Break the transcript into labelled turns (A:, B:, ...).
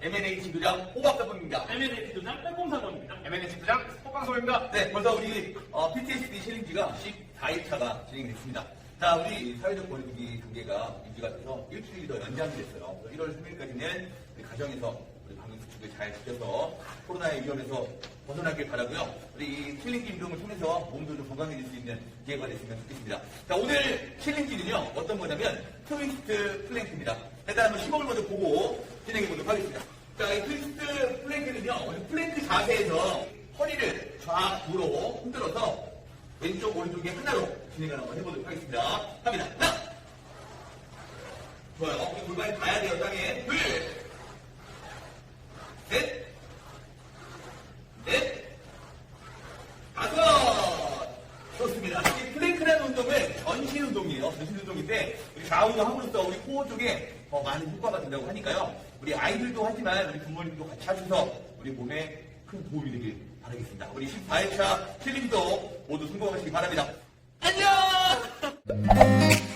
A: M&H 교장 호박사범입니다.
B: MNH 도장 빼꼼사범입니다. MNH 부장 호박사범입니다.
A: 네, 벌써 우리 어, PTSD 실행지가 14일차가 진행됐습니다. 자, 우리 사회적 권리 단계가 유지가 돼서 일주일 더 연장이 됐어요. 1월 3일까지는 우리 가정에서 우리 방역 수칙을 잘 지켜서 코로나의 위험에서 벗어나길 바라고요. 우리 이 챌린지 운동을 통해서 몸도 좀 건강해질 수 있는 기회가 됐으면 좋겠습니다. 자, 오늘 챌린지는요, 어떤 거냐면 트위스트 플랭크입니다. 일단 한번 시범을 먼저 보고 진행해 보도록 하겠습니다. 자세에서 허리를 좌우로 흔들어서 왼쪽 오른쪽에 하나로 진행을 한번 해보도록 하겠습니다. 갑니다. 하나. 좋아요. 골반이 닿아야 돼요, 땅에. 둘. 셋. 넷. 다섯. 좋습니다. 이 플랭크라는 운동은 전신 운동이에요. 전신 운동인데 우리 좌우로 함으로써 우리 코어 쪽에 더 많은 효과가 된다고 하니까요. 우리 아이들도 하지만 우리 부모님도 같이 하셔서 우리 몸에 큰 도움이 되길 바라겠습니다. 우리 14회차 챌린지도 모두 성공하시기 바랍니다. 안녕!